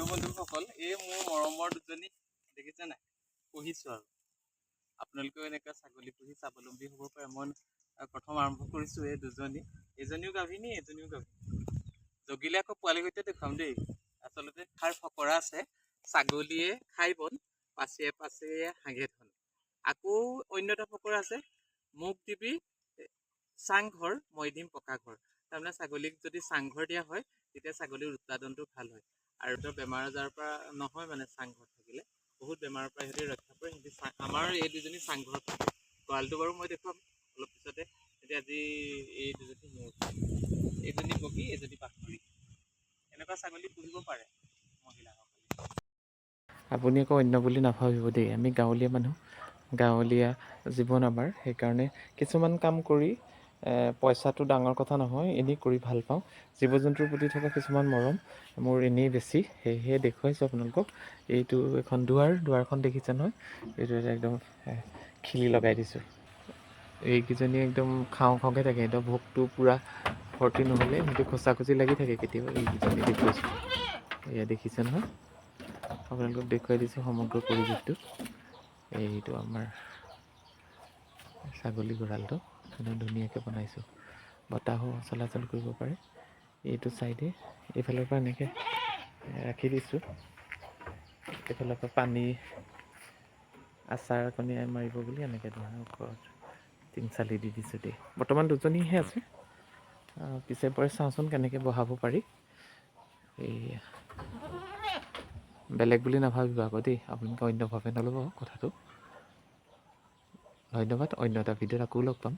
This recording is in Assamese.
প্ৰিয় বন্ধুসকল এই মোৰ মৰমৰ দুজনী দেখিছে নাই? পুহিছোঁ আৰু। আপোনালোকেও এনেকুৱা ছাগলী পুহি স্বাৱলম্বী হ'ব পাৰে। মই প্ৰথম আৰম্ভ কৰিছোঁ এই দুজনী। এজনীও গাভিনী এজনীও গাভিনী। জগিলে আকৌ পোৱালি সৈতে দেখুৱাম দেই। আচলতে খাৰ ফকৰা আছে। ছাগলীয়ে খাই বন পাছে পাছে হাগে ধন। আকৌ অন্য এটা ফকৰা আছে। মোক দিবি চাংঘৰ মই দিম পকা ঘৰ। তাৰমানে ছাগলীক যদি চাংঘৰ দিয়া হয় তেতিয়া ছাগলীৰ উৎপাদনটো ভাল হয়। আৰু তো বেমাৰ আজাৰৰ পৰা নহয় মানে চাংঘৰ থাকিলে। বহুত বেমাৰৰ পৰা সিহঁতি ৰক্ষা পৰে। সিহঁতি আমাৰ এই দুজনী চাংঘৰত থাকে। গঁৰালটো বাৰু মই দেখুৱাম অলপ পিছতে। এতিয়া আজি এই দুজনী মোৰ এইজনী বগী এজনী পাখৰি এনেকুৱা ছাগলী পুহিব পাৰে মহিলাসকলে। আপুনি আকৌ অন্য বুলি নাভাবিব দেই। আমি গাঁৱলীয়া মানুহ। গাঁৱলীয়া জীৱন আমাৰ। সেইকাৰণে কিছুমান কাম কৰি পইচাটো ডাঙৰ কথা নহয় এনেই কৰি ভাল পাওঁ। জীৱ জন্তুৰ প্ৰতি থকা কিছুমান মৰম মোৰ এনেই বেছি সেয়েহে দেখুৱাইছোঁ আপোনালোকক। এইটো এখন দুৱাৰ দুৱাৰখন দেখিছে নহয়? এইটো একদম খিলি লগাই দিছোঁ। এইকেইজনী একদম খাওঁ খাওঁকৈ থাকে একদম ভোকটো পূৰা ভৰ্তি নহ'লে সিহঁতি খোচা খুচি লাগি থাকে কেতিয়াবা এইকেইজনী দেখুৱাইছোঁ এয়া দেখিছে নহয়? আপোনালোকক দেখুৱাই দিছোঁ সমগ্ৰ পৰিৱেশটো। এইটো আমাৰ ছাগলী গঁৰালটো। একদম ধুনীয়াকৈ বনাইছোঁ। বতাহো চলাচল কৰিব পাৰে। এইটো ছাইডে এইফালৰ পৰা এনেকৈ ৰাখি দিছোঁ। এইফালৰ পৰা পানী, আচাৰ কণী মাৰিব বুলি এনেকৈ ধৰণৰ ওপৰত টিং চালি দি দিছোঁ দেই। বৰ্তমান দুজনীহে আছে। পিছে পৰে চাওঁচোন কেনেকৈ বহাব পাৰি। এইয়া বেলেগ বুলি নাভাবিব আকৌ দেই। আপোনালোকে অন্যভাৱে নল'ব কথাটো। ধন্যবাদ অন্য এটা ভিডিঅ'ত আকৌ লগ পাম।